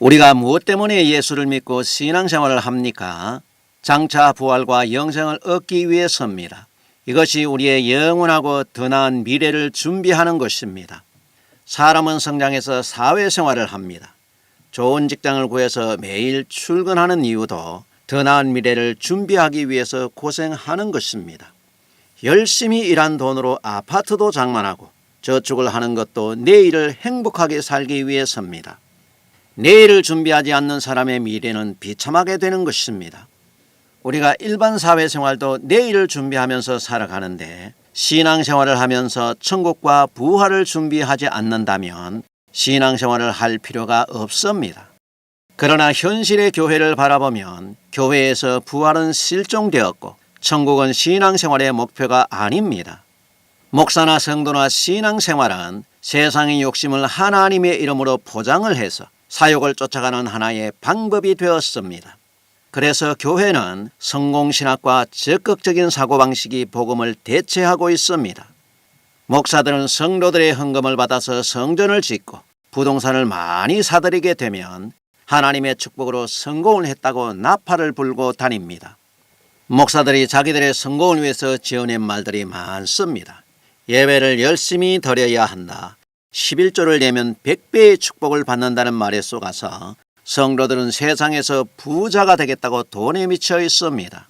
우리가 무엇 때문에 예수를 믿고 신앙생활을 합니까? 장차 부활과 영생을 얻기 위해서입니다. 이것이 우리의 영원하고 더 나은 미래를 준비하는 것입니다. 사람은 성장해서 사회생활을 합니다. 좋은 직장을 구해서 매일 출근하는 이유도 더 나은 미래를 준비하기 위해서 고생하는 것입니다. 열심히 일한 돈으로 아파트도 장만하고 저축을 하는 것도 내일을 행복하게 살기 위해서입니다. 내일을 준비하지 않는 사람의 미래는 비참하게 되는 것입니다. 우리가 일반 사회생활도 내일을 준비하면서 살아가는데 신앙생활을 하면서 천국과 부활을 준비하지 않는다면 신앙생활을 할 필요가 없습니다. 그러나 현실의 교회를 바라보면 교회에서 부활은 실종되었고 천국은 신앙생활의 목표가 아닙니다. 목사나 성도나 신앙생활은 세상의 욕심을 하나님의 이름으로 포장을 해서 사욕을 쫓아가는 하나의 방법이 되었습니다. 그래서 교회는 성공신학과 적극적인 사고방식이 복음을 대체하고 있습니다. 목사들은 성도들의 헌금을 받아서 성전을 짓고 부동산을 많이 사들이게 되면 하나님의 축복으로 성공을 했다고 나팔을 불고 다닙니다. 목사들이 자기들의 성공을 위해서 지어낸 말들이 많습니다. 예배를 열심히 드려야 한다. 11조를 내면 100배의 축복을 받는다는 말에 속아서 성도들은 세상에서 부자가 되겠다고 돈에 미쳐 있습니다.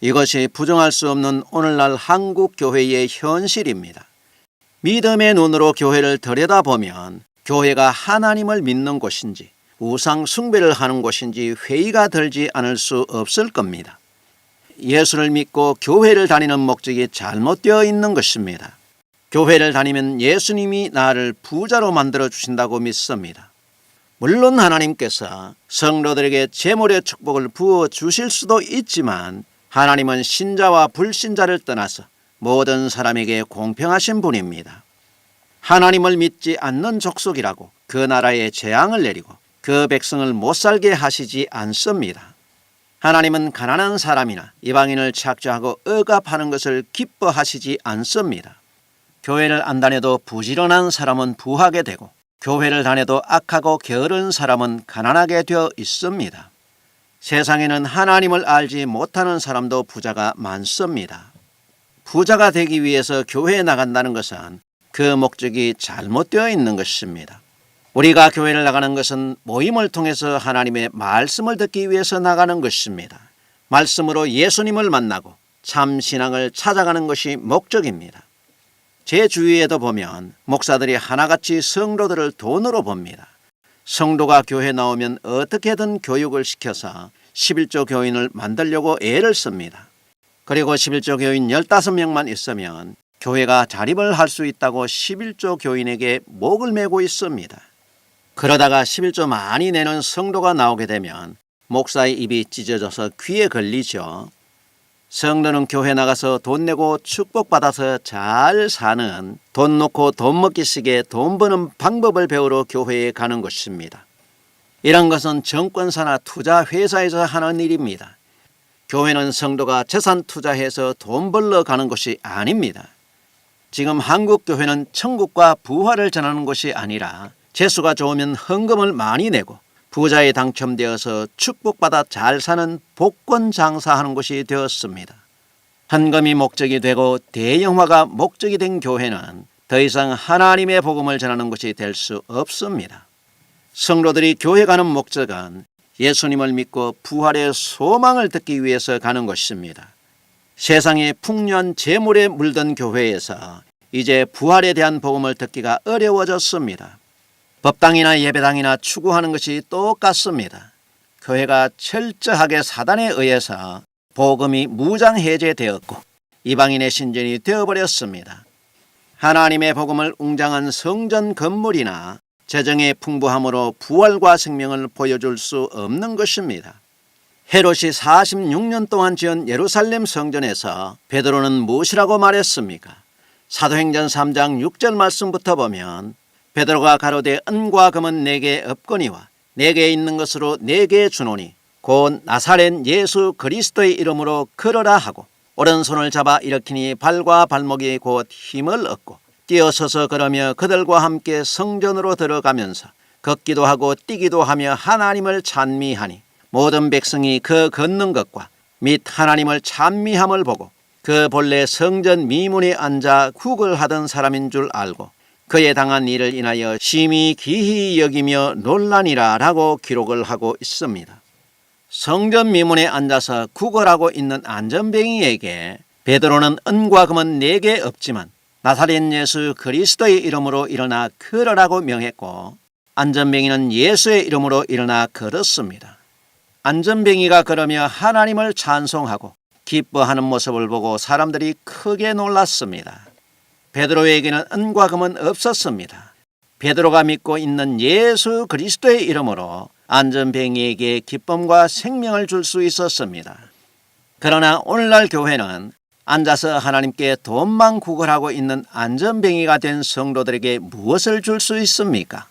이것이 부정할 수 없는 오늘날 한국 교회의 현실입니다. 믿음의 눈으로 교회를 들여다보면 교회가 하나님을 믿는 곳인지 우상 숭배를 하는 곳인지 회의가 들지 않을 수 없을 겁니다. 예수를 믿고 교회를 다니는 목적이 잘못되어 있는 것입니다. 교회를 다니면 예수님이 나를 부자로 만들어 주신다고 믿습니다. 물론 하나님께서 성도들에게 재물의 축복을 부어 주실 수도 있지만 하나님은 신자와 불신자를 떠나서 모든 사람에게 공평하신 분입니다. 하나님을 믿지 않는 족속이라고 그 나라에 재앙을 내리고 그 백성을 못 살게 하시지 않습니다. 하나님은 가난한 사람이나 이방인을 착취하고 억압하는 것을 기뻐하시지 않습니다. 교회를 안 다녀도 부지런한 사람은 부하게 되고 교회를 다녀도 악하고 게으른 사람은 가난하게 되어 있습니다. 세상에는 하나님을 알지 못하는 사람도 부자가 많습니다. 부자가 되기 위해서 교회에 나간다는 것은 그 목적이 잘못되어 있는 것입니다. 우리가 교회를 나가는 것은 모임을 통해서 하나님의 말씀을 듣기 위해서 나가는 것입니다. 말씀으로 예수님을 만나고 참 신앙을 찾아가는 것이 목적입니다. 제 주위에도 보면 목사들이 하나같이 성도들을 돈으로 봅니다. 성도가 교회 나오면 어떻게든 교육을 시켜서 11조 교인을 만들려고 애를 씁니다. 그리고 11조 교인 15명만 있으면 교회가 자립을 할 수 있다고 11조 교인에게 목을 메고 있습니다. 그러다가 11조 많이 내는 성도가 나오게 되면 목사의 입이 찢어져서 귀에 걸리죠. 성도는 교회 나가서 돈 내고 축복받아서 잘 사는 돈 놓고 돈 먹기식의 돈 버는 방법을 배우러 교회에 가는 것입니다. 이런 것은 정권사나 투자 회사에서 하는 일입니다. 교회는 성도가 재산 투자해서 돈 벌러 가는 것이 아닙니다. 지금 한국 교회는 천국과 부활을 전하는 것이 아니라 재수가 좋으면 헌금을 많이 내고 부자에 당첨되어서 축복받아 잘 사는 복권 장사하는 것이 되었습니다. 헌금이 목적이 되고 대형화가 목적이 된 교회는 더 이상 하나님의 복음을 전하는 것이 될 수 없습니다. 성도들이 교회 가는 목적은 예수님을 믿고 부활의 소망을 듣기 위해서 가는 것입니다. 세상의 풍요한 재물에 물든 교회에서 이제 부활에 대한 복음을 듣기가 어려워졌습니다. 법당이나 예배당이나 추구하는 것이 똑같습니다. 교회가 철저하게 사단에 의해서 복음이 무장해제되었고 이방인의 신전이 되어버렸습니다. 하나님의 복음을 웅장한 성전 건물이나 재정의 풍부함으로 부활과 생명을 보여줄 수 없는 것입니다. 헤롯이 46년 동안 지은 예루살렘 성전에서 베드로는 무엇이라고 말했습니까? 사도행전 3장 6절 말씀부터 보면 베드로가 가로되 은과 금은 내게 없거니와 내게 있는 것으로 내게 주노니 곧 나사렛 예수 그리스도의 이름으로 걸어라 하고 오른손을 잡아 일으키니 발과 발목이 곧 힘을 얻고 뛰어서서 걸으며 그들과 함께 성전으로 들어가면서 걷기도 하고 뛰기도 하며 하나님을 찬미하니 모든 백성이 그 걷는 것과 및 하나님을 찬미함을 보고 그 본래 성전 미문에 앉아 구걸하던 사람인 줄 알고 그에 당한 일을 인하여 심히 기히 여기며 논란이라라고 기록을 하고 있습니다. 성전 미문에 앉아서 구걸하고 있는 안전뱅이에게 베드로는 은과 금은 내게 없지만 나사렛 예수 그리스도의 이름으로 일어나 걸으라고 명했고 안전뱅이는 예수의 이름으로 일어나 걸었습니다. 안전뱅이가 걸으며 하나님을 찬송하고 기뻐하는 모습을 보고 사람들이 크게 놀랐습니다. 베드로에게는 은과 금은 없었습니다. 베드로가 믿고 있는 예수 그리스도의 이름으로 안전뱅이에게 기쁨과 생명을 줄 수 있었습니다. 그러나 오늘날 교회는 앉아서 하나님께 돈만 구걸하고 있는 안전뱅이가 된 성도들에게 무엇을 줄 수 있습니까?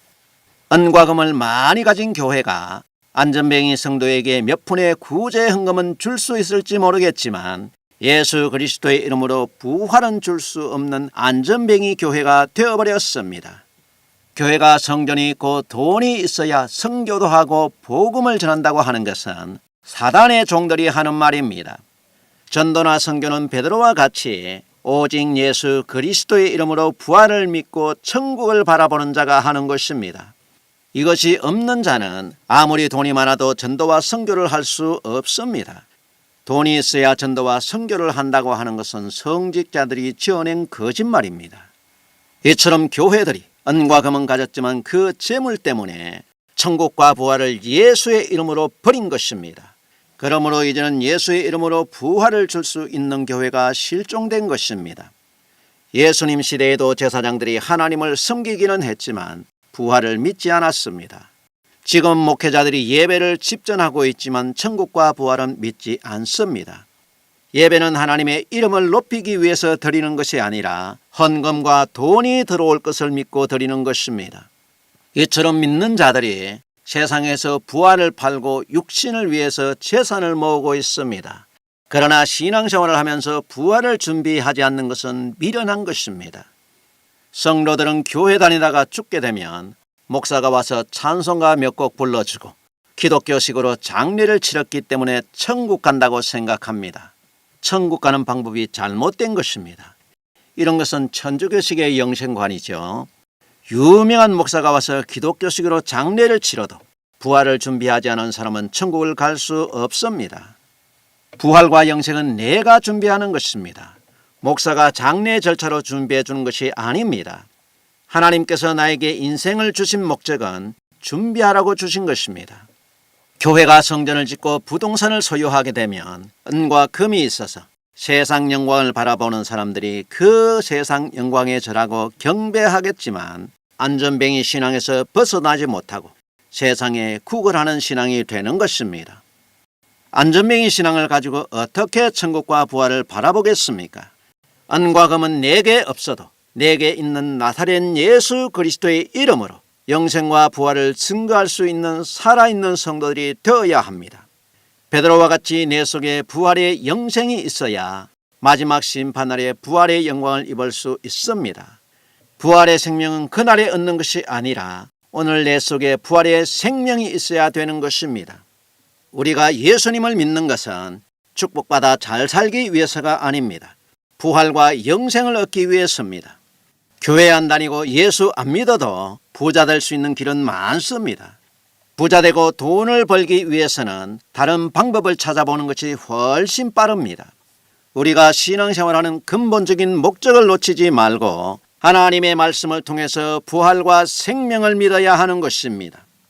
은과 금을 많이 가진 교회가 안전뱅이 성도에게 몇 푼의 구제 헌금은 줄 수 있을지 모르겠지만 예수 그리스도의 이름으로 부활은 줄 수 없는 안전뱅이 교회가 되어버렸습니다. 교회가 성전이 있고 돈이 있어야 성교도 하고 복음을 전한다고 하는 것은 사단의 종들이 하는 말입니다. 전도나 성교는 베드로와 같이 오직 예수 그리스도의 이름으로 부활을 믿고 천국을 바라보는 자가 하는 것입니다. 이것이 없는 자는 아무리 돈이 많아도 전도와 선교를 할 수 없습니다. 돈이 있어야 전도와 선교를 한다고 하는 것은 성직자들이 지어낸 거짓말입니다. 이처럼 교회들이 은과 금은 가졌지만 그 재물 때문에 천국과 부활을 예수의 이름으로 버린 것입니다. 그러므로 이제는 예수의 이름으로 부활을 줄 수 있는 교회가 실종된 것입니다. 예수님 시대에도 제사장들이 하나님을 섬기기는 했지만 부활을 믿지 않았습니다. 지금 목회자들이 예배를 집전하고 있지만 천국과 부활은 믿지 않습니다. 예배는 하나님의 이름을 높이기 위해서 드리는 것이 아니라 헌금과 돈이 들어올 것을 믿고 드리는 것입니다. 이처럼 믿는 자들이 세상에서 부활을 팔고 육신을 위해서 재산을 모으고 있습니다. 그러나 신앙생활을 하면서 부활을 준비하지 않는 것은 미련한 것입니다. 성도들은 교회 다니다가 죽게 되면 목사가 와서 찬송가 몇 곡 불러주고 기독교식으로 장례를 치렀기 때문에 천국 간다고 생각합니다. 천국 가는 방법이 잘못된 것입니다. 이런 것은 천주교식의 영생관이죠. 유명한 목사가 와서 기독교식으로 장례를 치러도 부활을 준비하지 않은 사람은 천국을 갈 수 없습니다. 부활과 영생은 내가 준비하는 것입니다. 목사가 장례 절차로 준비해 주는 것이 아닙니다. 하나님께서 나에게 인생을 주신 목적은 준비하라고 주신 것입니다. 교회가 성전을 짓고 부동산을 소유하게 되면 은과 금이 있어서 세상 영광을 바라보는 사람들이 그 세상 영광에 절하고 경배하겠지만 안전뱅이 신앙에서 벗어나지 못하고 세상에 구걸하는 신앙이 되는 것입니다. 안전뱅이 신앙을 가지고 어떻게 천국과 부활을 바라보겠습니까? 은과 금은 내게 없어도 내게 있는 나사렛 예수 그리스도의 이름으로 영생과 부활을 증거할 수 있는 살아있는 성도들이 되어야 합니다. 베드로와 같이 내 속에 부활의 영생이 있어야 마지막 심판날에 부활의 영광을 입을 수 있습니다. 부활의 생명은 그날에 얻는 것이 아니라 오늘 내 속에 부활의 생명이 있어야 되는 것입니다. 우리가 예수님을 믿는 것은 축복받아 잘 살기 위해서가 아닙니다. 부활과 영생을 얻기 위해서입니다. 교회 안 다니고 예수 안 믿어도 부자 될 수 있는 길은 많습니다. 부자 되고 돈을 벌기 위해서는 다른 방법을 찾아보는 것이 훨씬 빠릅니다. 우리가 신앙생활하는 근본적인 목적을 놓치지 말고 하나님의 말씀을 통해서 부활과 생명을 믿어야 하는 것입니다.